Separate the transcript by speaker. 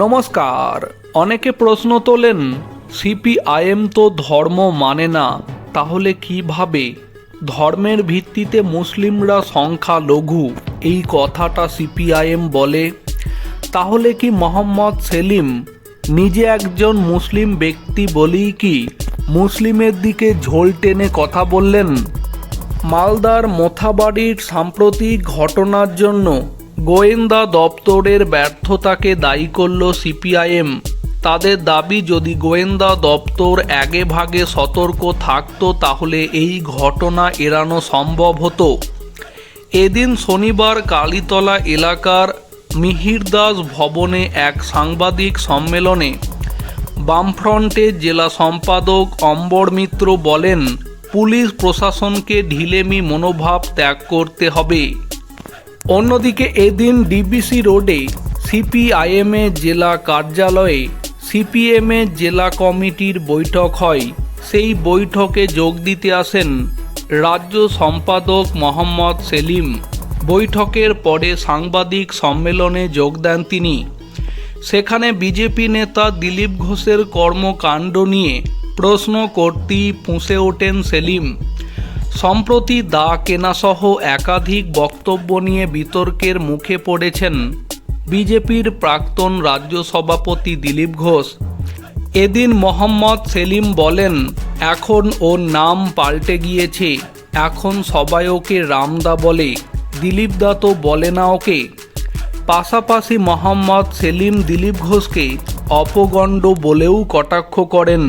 Speaker 1: নমস্কার। অনেকে প্রশ্ন তোলেন, সিপিআইএম তো ধর্ম মানে না, তাহলে কীভাবে ধর্মের ভিত্তিতে মুসলিমরা সংখ্যা লঘু, এই কথাটা সিপিআইএম বলে। তাহলে কি মোহাম্মদ সেলিম নিজে একজন মুসলিম ব্যক্তি বলেই কি মুসলিমের দিকে ঝোল টেনে কথা বললেন? মালদার মোথাবাড়ির সাম্প্রতিক ঘটনার জন্য গোয়েন্দা দপ্তরের ব্যর্থতাকে দায়ী করল সিপিআইএম। তাদের দাবি, যদি গোয়েন্দা দপ্তর আগে ভাগে সতর্ক থাকতো, তাহলে এই ঘটনা এড়ানো সম্ভব হতো। এদিন শনিবার কালীতলা এলাকার মিহিরদাস ভবনে এক সাংবাদিক সম্মেলনে বামফ্রন্টের জেলা সম্পাদক অম্বর মিত্র বলেন, পুলিশ প্রশাসনকে ঢিলেমি মনোভাব ত্যাগ করতে হবে। অন্যদিকে এদিন ডিবিসি রোডে সিপিআইএমের জেলা কার্যালয়ে সিপিএমের জেলা কমিটির বৈঠক হয়। সেই বৈঠকে যোগ দিতে আসেন রাজ্য সম্পাদক মোহাম্মদ সেলিম। বৈঠকের পরে সাংবাদিক সম্মেলনে যোগ দেন তিনি। সেখানে বিজেপি নেতা দিলীপ ঘোষের কর্মকাণ্ড নিয়ে প্রশ্ন করতেই ফুঁসে ওঠেন সেলিম। সম্প্রতি দা কেনাসহ একাধিক বক্তব্য নিয়ে বিতর্কের মুখে পড়েছেন বিজেপির প্রাক্তন রাজ্য সভাপতি দিলীপ ঘোষ। এদিন মোহাম্মদ সেলিম বলেন, এখন ওর নাম পাল্টে গিয়েছে, এখন সবাই ওকে রামদা বলে, দিলীপ দা তো বলে না ওকে। পাশাপাশি মোহাম্মদ সেলিম দিলীপ ঘোষকে অপগণ্ড বলেও কটাক্ষ করেন।